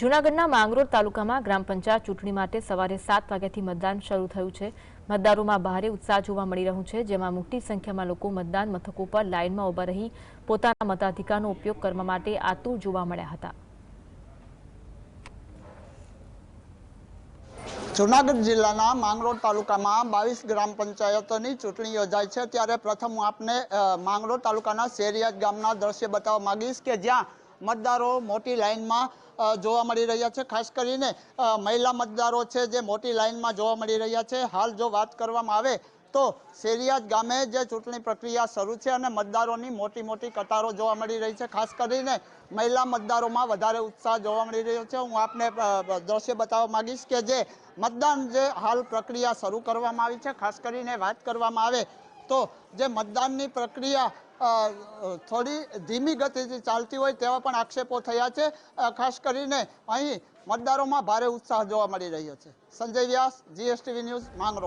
જૂનાગઢના માંગરોળ તાલુકામાં ગ્રામ પંચાયત ચૂંટણી માટે સવારે સાત વાગ્યાથી મતદાન શરૂ થયું છે. મતદારોમાં ભારે ઉત્સાહ જોવા મળી રહ્યું છે, જેમાં મોટી સંખ્યામાં લોકો મતદાન મથકો પર લાઇનમાં ઊભા રહી પોતાના મતાધિકારનો ઉપયોગ કરવા માટે આતુર જોવા મળ્યા હતા. જુનાગઢ જિલ્લાના માંગરોળ તાલુકામાં બાવીસ ગ્રામ પંચાયતોની ચૂંટણી યોજાય છે. ત્યારે પ્રથમ હું આપને માંગરોળ તાલુકાના શેરિયાજ ગામના દ્રશ્ય બતાવવા માંગીશ કે જ્યાં મતદારો મોટી લાઇનમાં જોવા મળી રહ્યા છે. ખાસ કરીને મહિલા મતદારો છે જે મોટી લાઇનમાં જોવા મળી રહ્યા છે. હાલ જો વાત કરવામાં આવે તો શેરિયાજ ગામે જે ચૂંટણી પ્રક્રિયા શરૂ છે અને મતદારોની મોટી મોટી કતારો જોવા મળી રહી છે. ખાસ કરીને મહિલા મતદારોમાં વધારે ઉત્સાહ જોવા મળી રહ્યો છે. હું આપને દ્રશ્ય બતાવવા માંગીશ કે જે મતદાન જે હાલ પ્રક્રિયા શરૂ કરવામાં આવી છે. ખાસ કરીને વાત કરવામાં આવે તો જે મતદાનની પ્રક્રિયા થોડી ધીમી ગતિથી ચાલતી હોય તેવા પણ આક્ષેપો થયા છે. ખાસ કરીને અહીં મતદારોમાં ભારે ઉત્સાહ જોવા મળી રહ્યો છે. Sanjay Vyas, GSTV news માંગરો